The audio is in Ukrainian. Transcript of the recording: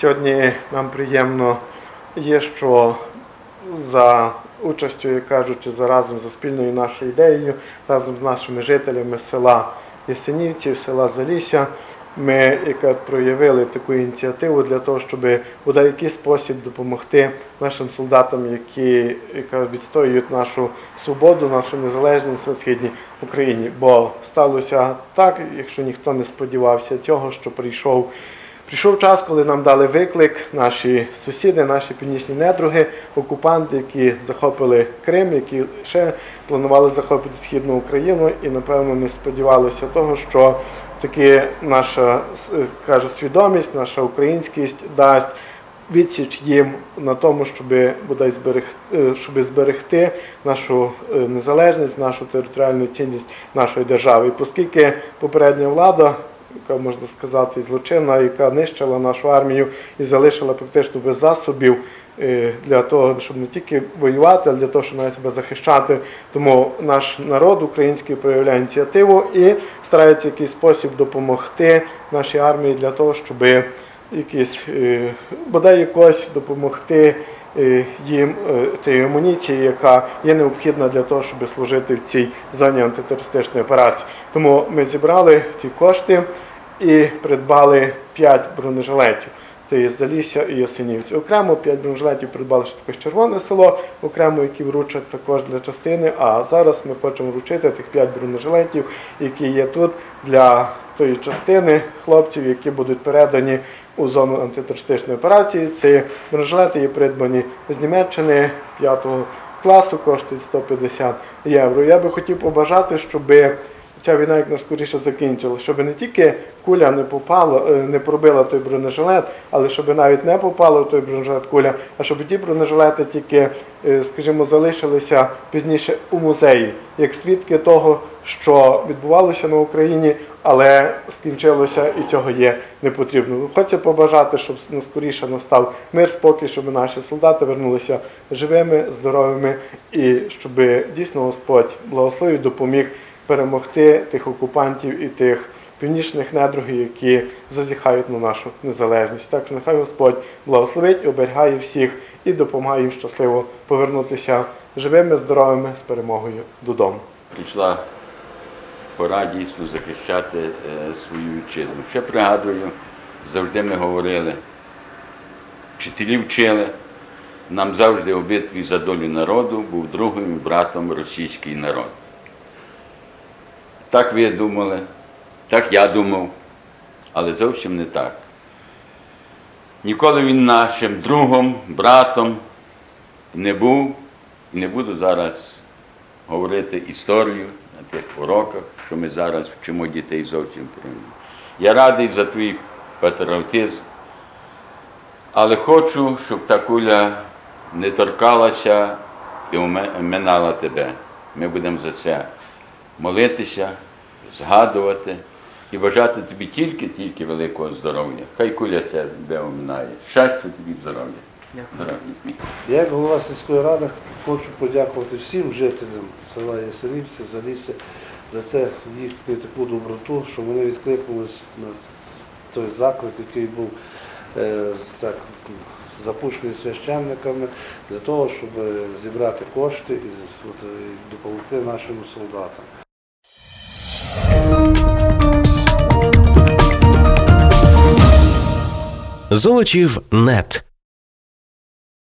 Сьогодні нам приємно є, що за участю, як кажучи, за разом за спільною нашою ідеєю, разом з нашими жителями села Ясенівців, села Залісся, ми яка, проявили таку ініціативу для того, щоб у деякий спосіб допомогти нашим солдатам, які яка, відстоюють нашу свободу, нашу незалежність на східній Україні. Бо сталося так, якщо ніхто не сподівався цього, що прийшов. Прийшов час, коли нам дали виклик наші сусіди, наші північні недруги, окупанти, які захопили Крим, які ще планували захопити східну Україну, і напевно не сподівалися того, що таки наша е, каже свідомість, наша українськість дасть відсіч їм на тому, щоб бодай зберегти, щоб зберегти нашу е, незалежність, нашу територіальну цінність нашої держави. І оскільки попередня влада яка можна сказати злочинна, яка нищила нашу армію і залишила практично без засобів е, для того, щоб не тільки воювати, а для того, щоб навіть себе захищати. Тому наш народ український проявляє ініціативу і старається якийсь спосіб допомогти нашій армії для того, щоб якісь е, бодай якось допомогти. Е, Їм е, тієї амуніції, яка є необхідна для того, щоб служити в цій зоні антитерористичної операції. Тому ми зібрали ті кошти і придбали 5 бронежилетів. Це є Залісся і Ясенівці. Окремо 5 бронежилетів придбали ще також червоне село, окремо, які вручать також для частини. А зараз ми хочемо вручити тих 5 бронежилетів, які є тут для тої частини хлопців, які будуть передані у зону антитерористичної операції. Ці бронежилети є придбані з Німеччини 5 класу, коштують 150 євро. Я би хотів побажати, щоби ця війна як найскоріше закінчила, щоб не тільки куля не попала, е, не пробила той бронежилет, але щоб навіть не попала той бронежилет куля, а щоб ті бронежилети тільки, е, скажімо, залишилися пізніше у музеї, як свідки того, що відбувалося на Україні, але скінчилося і цього є не потрібно. Хочеться побажати, щоб наскоріше настав мир, спокій, щоб наші солдати вернулися живими, здоровими і щоб дійсно Господь благословив, допоміг перемогти тих окупантів і тих північних недругів, які зазіхають на нашу незалежність. Так що нехай Господь благословить, оберігає всіх і допомагає їм щасливо повернутися живими, здоровими з перемогою додому. прийшла пора дійсно захищати е, свою вітчизну. Ще пригадую, завжди ми говорили, вчителі вчили, нам завжди у битві за долю народу був другим братом російський народ. Так ви думали, так я думав, але зовсім не так. Ніколи він нашим другом, братом не був і не буду зараз говорити історію на тих уроках, що ми зараз вчимо дітей зовсім про. Я радий за твій патріотизм, але хочу, щоб та куля не торкалася і оминала тебе. Ми будемо за це молитися, згадувати і бажати тобі тільки-тільки великого здоров'я. Хай куля тебе оминає. Щастя тобі, здоров'я. Я, як голова сільської ради, хочу подякувати всім жителям села Ясенівці, Залісся за це їхню таку доброту, що вони відкликнулись на той заклик, який був е, так, запущений священниками, для того, щоб зібрати кошти і от, е, допомогти нашим солдатам. Золочів нет